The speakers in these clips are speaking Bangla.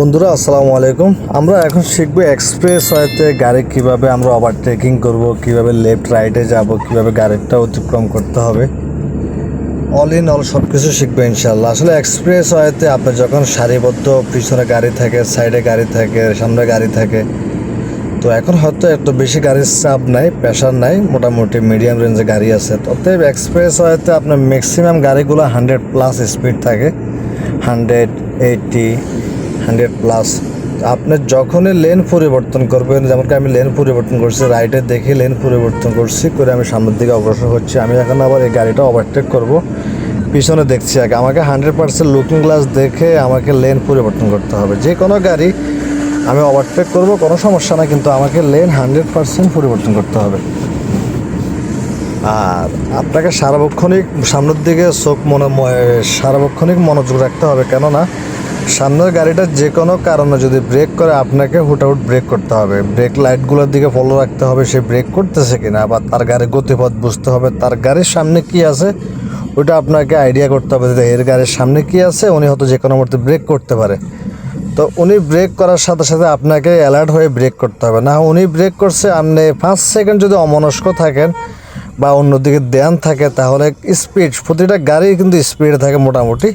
বন্ধুরা, আসসালামু আলাইকুম। আমরা এখন শিখব এক্সপ্রেস ওয়েতে গাড়ি কীভাবে আমরা ওভারটেকিং করব, কীভাবে লেফট রাইটে যাব, কীভাবে গাড়িটা অতিক্রম করতে হবে। অল ইন অল সব কিছু শিখব ইনশাল্লাহ আসলে এক্সপ্রেস ওয়েতে আপনার যখন সারিবদ্ধ পিছনে গাড়ি থাকে সাইডে গাড়ি থাকে, সামনে গাড়ি থাকে, তো এখন হয়তো এত বেশি গাড়ির চাপ নাই প্রেশার নাই, মোটামুটি মিডিয়াম রেঞ্জে গাড়ি আছে। অতএব এক্সপ্রেস ওয়েতে আপনার ম্যাক্সিমাম গাড়িগুলো হান্ড্রেড প্লাস স্পিড থাকে। Hundred eighty hundred plus. আপনি যখনই লেন পরিবর্তন করবেন যেমন আমি লেন পরিবর্তন করছি, রাইটে দেখে লেন পরিবর্তন করছি, করে আমি সামনের দিকে অগ্রসর হচ্ছি। আমি এখন আবার এই গাড়িটা ওভারটেক করব। পিছনে দেখছি আগে। আমাকে হান্ড্রেড পার্সেন্ট লুকিং গ্লাস দেখে আমাকে লেন পরিবর্তন করতে হবে। যে কোনো গাড়ি আমি ওভারটেক করব, কোনো সমস্যা না কিন্তু আমাকে লেন হান্ড্রেড পার্সেন্ট পরিবর্তন করতে হবে। আর আপনাকে সার্বক্ষণিক সামনের দিকে চোখ মনে, সার্বক্ষণিক মনোযোগ রাখতে হবে। কেননা সামনের গাড়িটা যে কোনো কারণে যদি ব্রেক করে, আপনাকে হুটাহুট ব্রেক করতে হবে। ব্রেক লাইটগুলোর দিকে ফলো রাখতে হবে সে ব্রেক করতেছে কিনা বা তার গাড়ির গতিপথ বুঝতে হবে। তার গাড়ির সামনে কি আছে, ওইটা আপনাকে আইডিয়া করতে হবে যে এর গাড়ির সামনে কি আছে, উনি হয়তো যে কোনো মুহূর্তে ব্রেক করতে পারে। তো উনি ব্রেক করার সাথে সাথে আপনাকে অ্যালার্ট হয়ে ব্রেক করতে হবে। না, উনি ব্রেক করছে আপনি পাঁচ সেকেন্ড যদি অমনস্ক থাকেন বা অন্যদিকে ধ্যান থাকে, তাহলে স্পিড প্রতিটা গাড়ি কিন্তু স্পিডে থাকে মোটামুটি।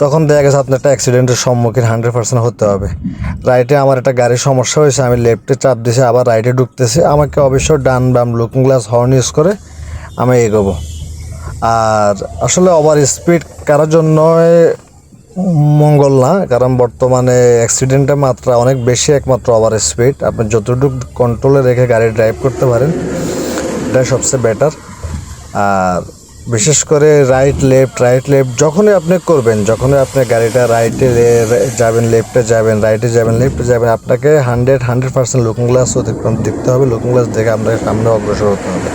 তখন দেখা গেছে আপনার একটা অ্যাক্সিডেন্টের সম্মুখীন হান্ড্রেড পার্সেন্ট হতে হবে। রাইটে আমার একটা গাড়ির সমস্যা হয়েছে, আমি লেফটে চাপ দিয়েছি, আবার রাইটে ঢুকতেছি। আমাকে অবশ্যই ডান বাম লুকিং গ্লাস হর্ন ইউজ করে আমি এগোবো। আর আসলে ওভার স্পিড কারোর জন্য মঙ্গল না, কারণ বর্তমানে অ্যাক্সিডেন্টের মাত্রা অনেক বেশি একমাত্র ওভার স্পিড আপনি যতটুকু কন্ট্রোলে রেখে গাড়ি ড্রাইভ করতে পারেন এটাই সবচেয়ে বেটার আর বিশেষ করে রাইট লেফট রাইট লেফট যখনই আপনি করবেন, যখনই আপনি গাড়িটা রাইটে যাবেন লেফটে যাবেন রাইটে যাবেন লেফটে যাবেন, আপনাকে hundred hundred percent looking glass অতিক্রম দেখতে হবে লুকিং গ্লাস দেখে আপনাকে সামনে অগ্রসর হতে হবে।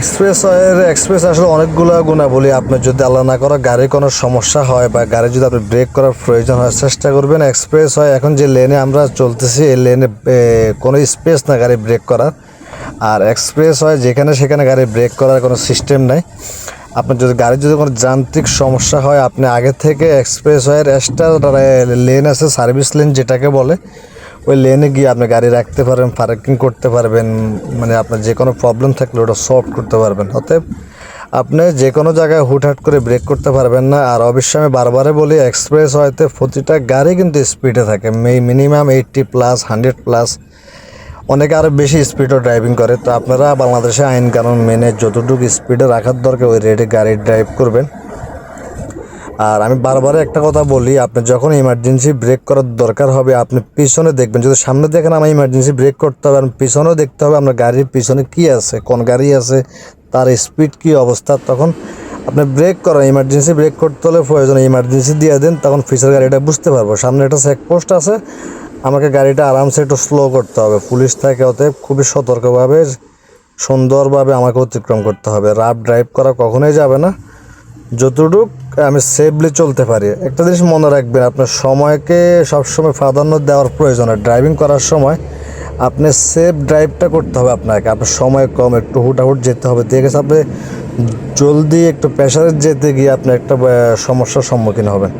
এক্সপ্রেস ওয়ের এক্সপ্রেস আসলে অনেকগুলো গুণাবলী আপনার যদি আল্লাহ না করা গাড়ির কোনো সমস্যা হয় বা গাড়ি যদি আপনি ব্রেক করার প্রয়োজন হয়, চেষ্টা করবেন এক্সপ্রেস হয়। এখন যে লেনে আমরা চলতেছি, এই লেনে কোনো স্পেস না গাড়ি ব্রেক করার। আর এক্সপ্রেস হয় যেখানে সেখানে গাড়ি ব্রেক করার কোনো সিস্টেম নাই। আপনার যদি গাড়ির যদি কোনো যান্ত্রিক সমস্যা হয়, আপনি আগে থেকে এক্সপ্রেস ওয়ের এক্সট্রা লেন আছে, সার্ভিস লেন যেটাকে বলে, ওই লেনে গিয়ে আপনি গাড়ি রাখতে পারবেন, পার্কিং করতে পারবেন মানে আপনার যে কোনো প্রবলেম থাকলে ওটা সলভ করতে পারবেন। অতএব আপনি যে কোনো জায়গায় হুটহাট করে ব্রেক করতে পারবেন না। আর অবশ্যই আমি বারবারে বলি, এক্সপ্রেস হয়তো প্রতিটা গাড়ি কিন্তু স্পিডে থাকে। Minimum eighty plus hundred plus অনেকে আরও বেশি স্পিডও ড্রাইভিং করে। তো আপনারা বাংলাদেশে আইন কানুন মেনে যতটুকু স্পিডে রাখার দরকার, ওই রেটে গাড়ি ড্রাইভ করবেন। আর আমি বারবার একটা কথা বলি, আপনি যখন ইমার্জেন্সি ব্রেক করার দরকার হবে, আপনি পিছনে দেখবেন, যদি সামনে দেখেন আমার ইমার্জেন্সি ব্রেক করতে হবে, আর পিছনেও দেখতে হবে আপনার গাড়ির পিছনে কি আছে, কোন গাড়ি আছে, তার স্পিড কি অবস্থা, তখন আপনি ব্রেক করেন। ইমার্জেন্সি ব্রেক করতে হলে প্রয়োজন ইমার্জেন্সি দিয়ে দেন, তখন পিছের গাড়িটা বুঝতে পারব। সামনে একটা চেকপোস্ট আছে আমাকে গাড়িটা আরামসে একটু স্লো করতে হবে। পুলিশ থাকে অতএব খুবই সতর্কভাবে, সুন্দরভাবে আমাকে অতিক্রম করতে হবে। রাফ ড্রাইভ করা কখনোই যাবে না। যতটুক আমি সেফলি চলতে পারি। একটা জিনিস মনে রাখবেন, আপনার সময়কে সবসময় প্রাধান্য দেওয়ার প্রয়োজন হয়। ড্রাইভিং করার সময় আপনি সেফ ড্রাইভটা করতে হবে আপনাকে। আপনার সময় কম, একটু হুটাহুট যেতে হবে। ঠিক আছে আপনি জলদি একটু প্রেশারে যেতে গিয়ে আপনি একটা সমস্যার সম্মুখীন হবেন।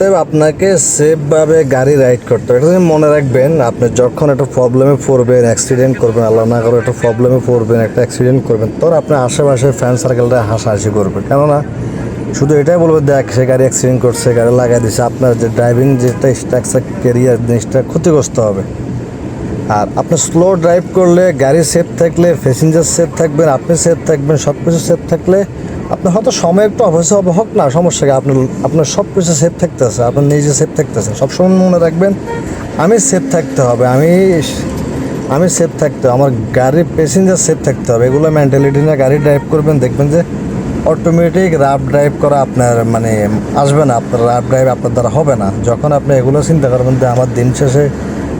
অতএব আপনাকে সেফভাবে গাড়ি রাইড করতে হবে। জিনিস মনে রাখবেন, আপনি যখন একটা প্রবলেমে পড়বেন অ্যাক্সিডেন্ট করবেন, আল্লাহ না করে একটা প্রবলেমে পড়বেন, একটা অ্যাক্সিডেন্ট করবেন তোর আপনার আশেপাশে ফ্যান সার্কেলটা হাসাহাসি করবেন। কেননা, শুধু এটাই বলবে, দেখ, সে গাড়ি অ্যাক্সিডেন্ট করছে, গাড়ি লাগাই দিচ্ছে আপনার যে ড্রাইভিং যেটা স্ট্রাকচার কেরিয়ার জিনিসটা ক্ষতিগ্রস্ত হবে। আর আপনি স্লো ড্রাইভ করলে, গাড়ি সেফ থাকলে প্যাসেঞ্জার সেফ থাকবেন, আপনি সেফ থাকবেন সব কিছু সেফ থাকলে আপনার হয়তো সময় একটু অবশ্যই হবে হোক না, সমস্যা কি? আপনার আপনার সব কিছু সেফ থাকতেছে আপনার নিজে সেফ থাকতেছে সবসময় মনে রাখবেন, আমি সেফ থাকতে হবে, আমি আমি সেফ থাকতে আমার গাড়ির প্যাসেঞ্জার সেফ থাকতে হবে। এগুলো মেন্টালিটি নিয়ে গাড়ি ড্রাইভ করবেন, দেখবেন যে অটোমেটিক রাফ ড্রাইভ করা আপনার মানে আসবে না, আপনার রাফ ড্রাইভ আপনার দ্বারা হবে না। যখন আপনি এগুলো চিন্তা করবেন যে আমার দিন শেষে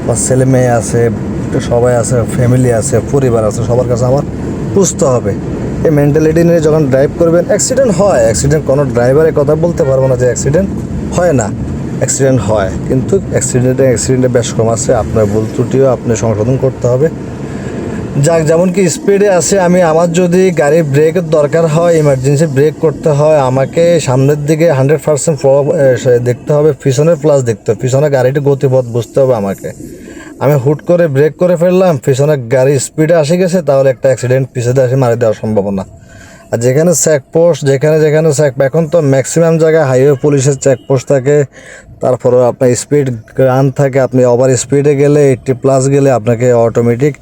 আমার ছেলে মেয়ে আছে সবাই আছে ফ্যামিলি আছে, পরিবার আছে, সবার কাছে আমার পুষতে হবে। এই মেন্টালিটি নিয়ে যখন ড্রাইভ করবেন অ্যাক্সিডেন্ট হয়। অ্যাক্সিডেন্ট কোনো ড্রাইভারের কথা বলতে পারব না যে অ্যাক্সিডেন্ট হয় না। অ্যাক্সিডেন্ট হয়, কিন্তু অ্যাক্সিডেন্টে অ্যাক্সিডেন্টে বেশ কম আছে। আপনার ভুল ত্রুটিও আপনি সংশোধন করতে হবে। যাক, যেমন কি স্পিডে আছে, আমি আমার যদি গাড়ির ব্রেকের দরকার হয় ইমার্জেন্সি ব্রেক করতে হয়, আমাকে সামনের দিকে হান্ড্রেড পার্সেন্ট দেখতে হবে, পিছনের প্লাস দেখতে হবে। পিছনে গাড়িটা গতিপথ বুঝতে হবে আমাকে। আমি হুট করে ব্রেক করে ফেললাম পিছনে গাড়ি স্পিডে আসে গেছে, তাহলে একটা অ্যাক্সিডেন্ট পিছনে আসে, মারি দেওয়ার সম্ভাবনা। আর যেখানে চেকপোস্ট যেখানে যেখানে চেক এখন তো ম্যাক্সিমাম জায়গায় হাইওয়ে পুলিশের চেকপোস্ট থাকে। তারপরে আপনার স্পিড গান থাকে, আপনি ওভার স্পিডে গেলে এইটটি প্লাস গেলে আপনাকে অটোমেটিক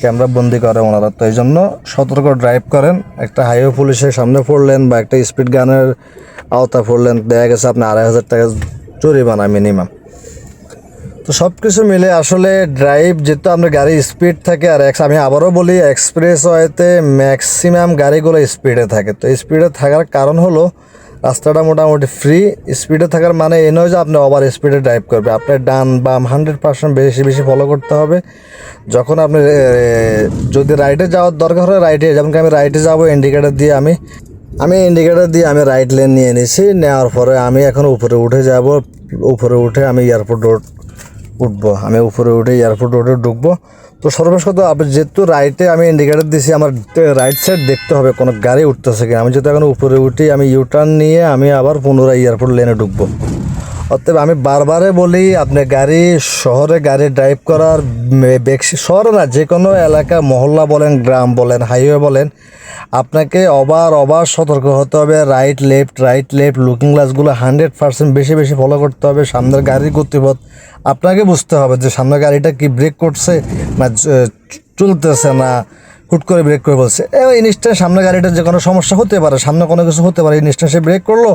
ক্যামেরা বন্দি করে ওনারা। তো এই জন্য সতর্ক ড্রাইভ করেন, একটা হাইওয়ে পুলিশের সামনে পড়লেন বা একটা স্পিড গানের আওতা পড়লেন, দেখা গেছে আপনি আড়াই হাজার টাকা জরিমানা মিনিমাম তো সব কিছু মিলে আসলে ড্রাইভ যেহেতু আপনার গাড়ি স্পিড থাকে আর আমি আবারও বলি এক্সপ্রেস ওয়েতে ম্যাক্সিমাম গাড়িগুলো স্পিডে থাকে। তো স্পিডে থাকার কারণ হলো, রাস্তাটা মোটামুটি ফ্রি স্পিডে থাকার মানে এই নয় যে আপনি ওভার স্পিডে ড্রাইভ করবে। আপনার ডান বাম হান্ড্রেড পার্সেন্ট বেশি বেশি ফলো করতে হবে। যখন আপনি যদি রাইটে যাওয়ার দরকার হয় রাইটে যেমন আমি রাইটে যাব ইন্ডিকেটার দিয়ে আমি আমি ইন্ডিকেটার দিয়ে আমি রাইট লেন নিয়ে নিছি। নেওয়ার পরে আমি এখন উপরে উঠে যাব। উপরে উঠে আমি এয়ারপোর্ট রোড উঠবো। আমি উপরে উঠে এয়ারপোর্ট রোডে ঢুকবো। তো সর্বশেষ কথা যেহেতু রাইটে আমি ইন্ডিকেটার দিছি, আমার রাইট সাইড দেখতে হবে কোনো গাড়ি উঠতেছে কিনা। আমি যেহেতু এখন উপরে উঠি, আমি ইউটার্ন নিয়ে আমি আবার পুনরায় এয়ারপোর্ট লেনে ঢুকবো। অতএব আমি বারবারে বলি, আপনি গাড়ি, শহরে গাড়ি ড্রাইভ করার শহরে না যে কোনো এলাকা, মহল্লা বলেন, গ্রাম বলেন হাইওয়ে বলেন, আপনাকে অবার অবার সতর্ক হতে হবে right left right left looking গ্লাসগুলো হান্ড্রেড পার্সেন্ট বেশি বেশি ফলো করতে হবে, সামনের গাড়ির গতিপথ আপনাকে বুঝতে হবে যে সামনের গাড়িটা কি ব্রেক করছে না চলতেছে না, হুট করে ব্রেক করে বলছে। ইনস্ট্যান্ট সামনে গাড়িটার যে কোনো সমস্যা হতে পারে, সামনে কোনো কিছু হতে পারে, এই ইনস্ট্যান্ট সে ব্রেক করল,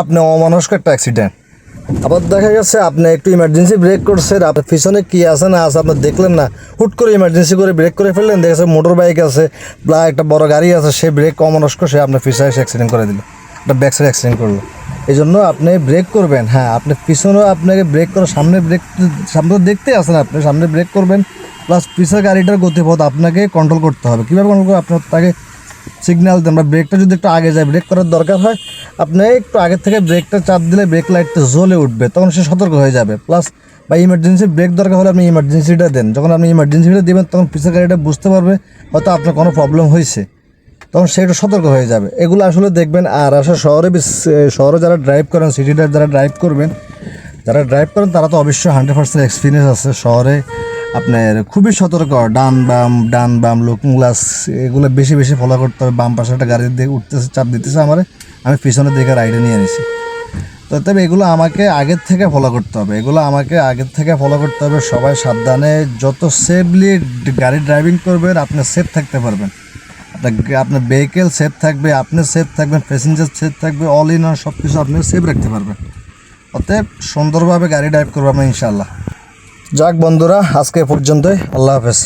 আপনি অমানস্ক একটা অ্যাক্সিডেন্ট আবার দেখা গেছে আপনি একটু ইমার্জেন্সি ব্রেক করছেন, আপনার পিছনে কি আছে না আছে আপনি দেখলেন না। হুট করে ইমার্জেন্সি করে ব্রেক করে ফেললেন দেখেছে মোটর বাইক আছে, বা একটা বড় গাড়ি আছে, সে ব্রেক অমনস্ক সে আপনার পিছনে এসে অ্যাক্সিডেন্ট করে দিল, একটা ব্যাক সাইড অ্যাক্সিডেন্ট করল। এই জন্য আপনি ব্রেক করবেন হ্যাঁ আপনি পিছনেও আপনাকে ব্রেক করে, সামনে ব্রেক সামনে দেখতে আসেন আপনি, সামনে ব্রেক করবেন প্লাস পিছের গাড়িটার গতিপথ আপনাকে কন্ট্রোল করতে হবে। কীভাবে কন্ট্রোল করবে? আপনার তাকে সিগন্যাল দেন, বা ব্রেকটা যদি একটু আগে যায় ব্রেক করার দরকার হয় আপনি একটু আগে থেকে ব্রেকটা চাপ দিলে ব্রেক লাইটটা জ্বলে উঠবে, তখন সে সতর্ক হয়ে যাবে। প্লাস বা ইমার্জেন্সি ব্রেক দরকার হলে আপনি ইমার্জেন্সিটা দেন। যখন আপনি ইমার্জেন্সিটা দেবেন, তখন পিছের গাড়িটা বুঝতে পারবে হয়তো আপনার কোনো প্রবলেম হয়েছে। তখন সেটা সতর্ক হয়ে যাবে। এগুলো আসলে দেখবেন, আর আসলে শহরে শহরে যারা ড্রাইভ করেন সিটিতে যারা ড্রাইভ করবেন, যারা ড্রাইভ করেন, তারা তো অবশ্যই হান্ড্রেড পার্সেন্ট এক্সপিরিয়েন্স আছে শহরে। আপনার খুবই সতর্ক, ডান বাম ডান বাম লুকিং গ্লাস এগুলো বেশি বেশি ফলো করতে হবে। বাম পাশে একটা গাড়ি দিয়ে উঠতেছে, চাপ দিতেছে আমার। আমি পিছনের দিকে রাইডে নিয়ে নিছি তো তবে এগুলো আমাকে আগের থেকে ফলো করতে হবে। এগুলো আমাকে আগের থেকে ফলো করতে হবে। সবাই সাবধানে, যত সেফলি গাড়ি ড্রাইভিং করবেন, আপনি সেফ থাকতে পারবেন। আপনার ভেহিকেল সেফ থাকবে, আপনি সেফ থাকবেন প্যাসেঞ্জার সেফ থাকবে অল ইন সব কিছু আপনি সেফ রাখতে পারবেন। অতএব সুন্দরভাবে গাড়ি ড্রাইভ করব আমরা ইনশাল্লাহ যাক বন্ধুরা আজকে পর্যন্তই। আল্লাহ হাফেজ।